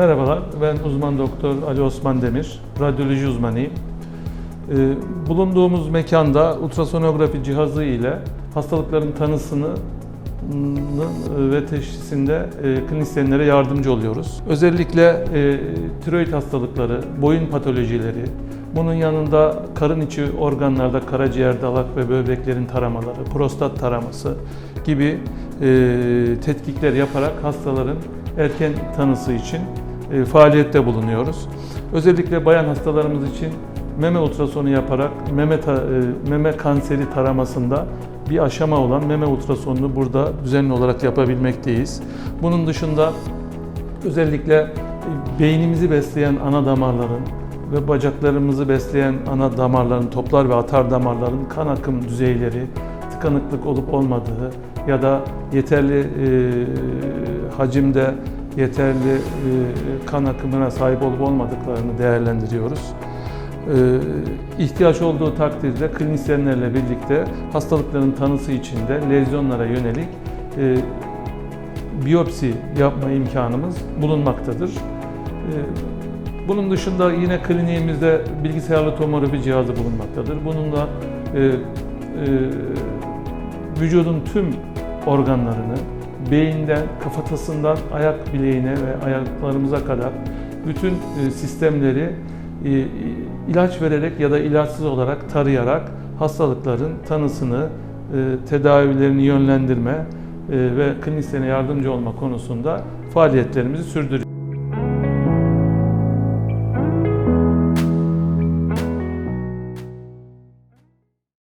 Merhabalar, ben uzman doktor Ali Osman Demir, radyoloji uzmanıyım. Ee, Bulunduğumuz mekanda ultrasonografi cihazı ile hastalıkların tanısını ıı, ve teşhisinde e, klinisyenlere yardımcı oluyoruz. Özellikle e, tiroid hastalıkları, boyun patolojileri, bunun yanında karın içi organlarda karaciğer, dalak ve böbreklerin taramaları, prostat taraması gibi e, tetkikler yaparak hastaların erken tanısı için e, faaliyette bulunuyoruz. Özellikle bayan hastalarımız için meme ultrasonu yaparak meme, e, meme kanseri taramasında bir aşama olan meme ultrasonunu burada düzenli olarak yapabilmekteyiz. Bunun dışında özellikle e, beynimizi besleyen ana damarların ve bacaklarımızı besleyen ana damarların, toplar ve atar damarların kan akım düzeyleri, tıkanıklık olup olmadığı ya da yeterli e, hacimde yeterli e, kan akımına sahip olup olmadıklarını değerlendiriyoruz. Ee, ihtiyaç olduğu takdirde klinisyenlerle birlikte hastalıkların tanısı için de lezyonlara yönelik e, biyopsi yapma imkanımız bulunmaktadır. Bunun dışında yine kliniğimizde bilgisayarlı tomografi cihazı bulunmaktadır. Bununla e, e, vücudun tüm organlarını beyinden, kafatasından ayak bileğine ve ayaklarımıza kadar bütün e, sistemleri e, ilaç vererek ya da ilaçsız olarak tarayarak hastalıkların tanısını, e, tedavilerini yönlendirme ve klinisyene yardımcı olma konusunda faaliyetlerimizi sürdürüyoruz.